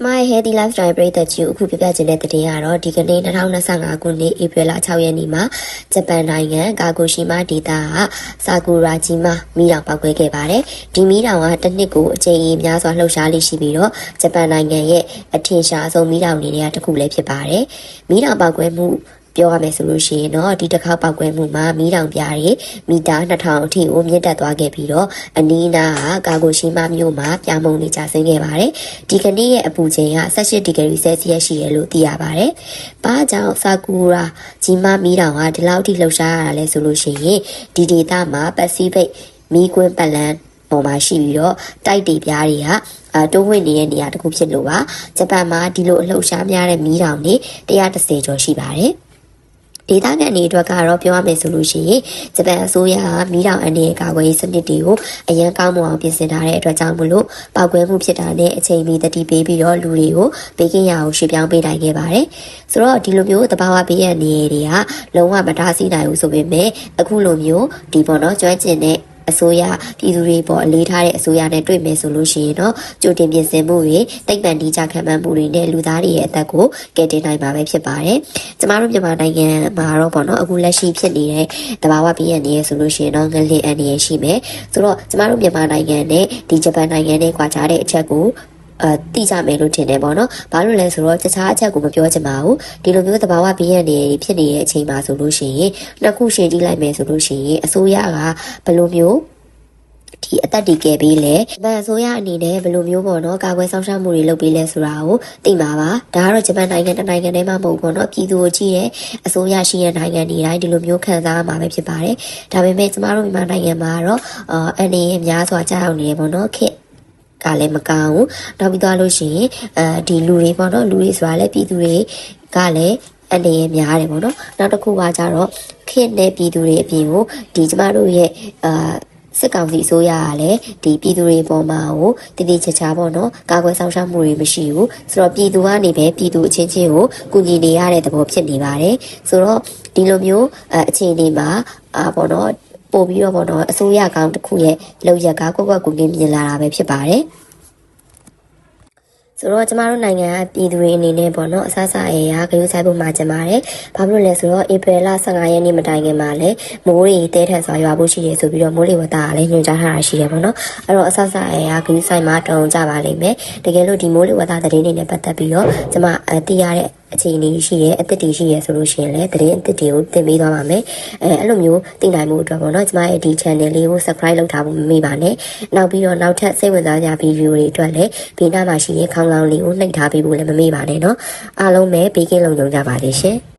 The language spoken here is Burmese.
ကျမရဲ့ Healthy Lifestyle ပရိသတ်ကြီးကိုအခုပြပြချင်တဲ့သတင်းကတော့ဒီကနေ့2025ခုနှစ်ဧပြီလ6ရက်နေ့မှာဂျပန်နိုင်ငံကာဂိုရှိမာဒေသကဆာကူရာဂျီမာမီးတောင်ပောက်ကွဲခဲ့ပါတယ်။ဒီမီးတောင်ကတစ်နှစ်ကိုအကြိမ်ကြီးများစွာလှုပ်ရှားလေးရှိပြီးတော့ဂျပန်နိုင်ငံရဲ့အထင်ရှားဆုံးမီးတောင်တွေထဲကတစ်ခုလည်းဖြစ်ပါတယ်။မီးတောင်ပောက်ကွဲမှု ပြောရမယ်ဆိုလို့ရှိရင်တော့ဒီတစ်ခါပောက်ကွဲမှုမှာမီးတောင်ပြားတွေမီတာ2000အထိကိုမြင့်တက်သွားခဲ့ပြီးတော့အနီးနားကကာဂိုရှိမာမြို့မှာပြာမုံနေကြဆင်းခဲ့ပါတယ်။ဒီကနေ့ရဲ့အပူချိန်က18ဒီဂရီဆဲလ်စီယပ်ရှိရလို့သိရပါတယ်။ဘာကြောင့်ဆာကူရာဂျီမာမီးတောင်ကဒီလောက်ထိလှုပ်ရှားရတာလဲဆိုလို့ရှိရင်ဒီဒေသမှာပစိဖိတ်မီးကွင်းပတ်လန်းပေါ်မှာရှိပြီးတော့တိုက်တေပြားတွေကအာတိုးဝင်နေတဲ့နေရာတစ်ခုဖြစ်လို့ပါဂျပန်မှာဒီလိုအလှုပ်ရှားများတဲ့မီးတောင်တွေ130ကျော်ရှိပါတယ် ဒေသခံတွေအတွက်ကတော့ပြောရမယ်ဆိုလို့ရှိရင်ဂျပန်အစိုးရကမီးတောင်အနေနဲ့ကာကွယ်ရေးစနစ်တွေကိုအရန်ကောင်းမွန်အောင်ပြင်ဆင်ထားတဲ့အတွက်ကြောင့်မလို့ပောက်ကွဲမှုဖြစ်တာနဲ့အချိန်မီတတိပေးပြီးတော့လူတွေကိုဘေးကင်းရာကိုရွှေ့ပြောင်းပေးနိုင်ခဲ့ပါတယ်။ဆိုတော့ဒီလိုမျိုးတဘာဝဘေးရန်နေတွေကလုံးဝမတားဆီးနိုင်ဘူးဆိုပေမဲ့အခုလိုမျိုးဒီပေါ့နော်ကျွမ်းကျင်တဲ့ အစိုးရပြည်သူတွေပေါ်အလေးထားတဲ့အစိုးရနဲ့တွေ့မယ်ဆိုလို့ရှိရင်တော့ကြိုတင်ပြင်ဆင်မှုတွေတိတ်ပန်တီးကြခံမှန်းမှုတွေနဲ့လူသားတွေရဲ့အသက်ကိုကယ်တင်နိုင်မှာပဲဖြစ်ပါတယ်။ကျမတို့မြန်မာနိုင်ငံမှာတော့ပေါ့နော်အခုလက်ရှိဖြစ်နေတဲ့တဘာဝပြည်ရနေရဆိုလို့ရှိရင်တော့ငလင်အန်နေရရှိမယ်။ဆိုတော့ကျမတို့မြန်မာနိုင်ငံနဲ့ဒီဂျပန်နိုင်ငံနဲ့ကြွားကြတဲ့အချက်ကို အဲတိကြမယ်လို့ထင်တယ်ပေါ့နော်။ဘာလို့လဲဆိုတော့တခြားအချက်ကိုမပြောချင်ပါဘူး။ဒီလိုမျိုးသဘာဝဘေးရန်တွေဖြစ်နေတဲ့အချိန်မှာဆိုလို့ရှိရင်နှစ်ခုရှင်းကြည့်လိုက်မယ်ဆိုလို့ရှိရင်အစိုးရကဘယ်လိုမျိုးဒီအသက်တည်ခဲ့ပြီးလဲဂျပန်အစိုးရအနေနဲ့ဘယ်လိုမျိုးပေါ့နော်ကာကွယ်ဆောင်ရှောက်မှုတွေလုပ်ပေးလဲဆိုတာကိုသိမှာပါဒါကတော့ဂျပန်နိုင်ငံတစ်နိုင်ငံတည်းမှမဟုတ်ဘူးပေါ့နော်ပြည်သူကိုကြည့်တဲ့အစိုးရရှိတဲ့နိုင်ငံတွေတိုင်းဒီလိုမျိုးခံစားရမှာပဲဖြစ်ပါတယ်ဒါပေမဲ့ကျမတို့မြန်မာနိုင်ငံမှာကတော့အာအနေအများစွာကြားရောက်နေရပေါ့နော်ခေတ် ကလည်းမကောင်းဘူးနောက်ပြီးသွားလို့ရှိရင်အဲဒီလူတွေပေါ့နော်လူတွေဆိုတာလည်းပြည်သူတွေကလည်းအနေရများတယ်ပေါ့နော်နောက်တစ်ခုကကြတော့ခေတ်နဲ့ပြည်သူတွေအပြင်ကိုဒီကျမတို့ရဲ့အာစစ်ကောင်စီအစိုးရကလည်းဒီပြည်သူတွေပေါ်မှာကိုတည်တည်ချာချာပေါ့နော်ကာကွယ်ဆောင်ရှောက်မှုတွေမရှိဘူးဆိုတော့ပြည်သူကနေပဲပြည်သူအချင်းချင်းကိုကူညီနေရတဲ့သဘောဖြစ်နေပါတယ်ဆိုတော့ဒီလိုမျိုးအအခြေအနေမှာအာပေါ့နော် ပို့ပြီးတော့ပေါ့နော်အစိုးရကောင်းတစ်ခုရဲ့လောက်ရက်ကကွက်ကွက်ကူကင်းမြင်လာတာပဲဖြစ်ပါတယ်ဆိုတော့ကျမတို့နိုင်ငံကပြည်သူတွေအနေနဲ့ပေါ့နော်အဆအဆအရာဂရုစိုက်ဖို့မှာကျင်ပါတယ်။ဘာဖြစ်လို့လဲဆိုတော့ဧပြီလ15ရက်နေ့မတိုင်ခင်မှာလည်းမိုးတွေတဲထန်စွာရွာဖို့ရှိတယ်ဆိုပြီးတော့မိုးလေဝသကလည်းညွှန်ကြားထားတာရှိတယ်ပေါ့နော်။အဲ့တော့အဆအဆအရာဂရုစိုက်မှာတုံကြပါလိမ့်မယ်။တကယ်လို့ဒီမိုးလေဝသသတင်းတွေနဲ့ပတ်သက်ပြီးတော့ကျမအသိရတဲ့ အခြေအနေရှိရဲအသက်တည်ရှိရဲဆိုလို့ရှိရင်လည်းသတင်းအသက်တွေကိုတင်ပေးသွားပါမယ်အဲအဲ့လိုမျိုးသိနိုင်မှုအတွက်ပေါ့နော်ကျမရဲ့ဒီ channel လေးကို subscribe လုပ်ထားဖို့မမေ့ပါနဲ့နောက်ပြီးတော့နောက်ထပ်စိတ်ဝင်စားကြ video တွေအတွက်လည်းဘေးနားမှာရှိရဲခေါင်းလောင်းလေးကိုနှိပ်ထားပေးဖို့လည်းမမေ့ပါနဲ့နော်အားလုံးပဲဘေးကင်းလုံခြုံကြပါစေရှင်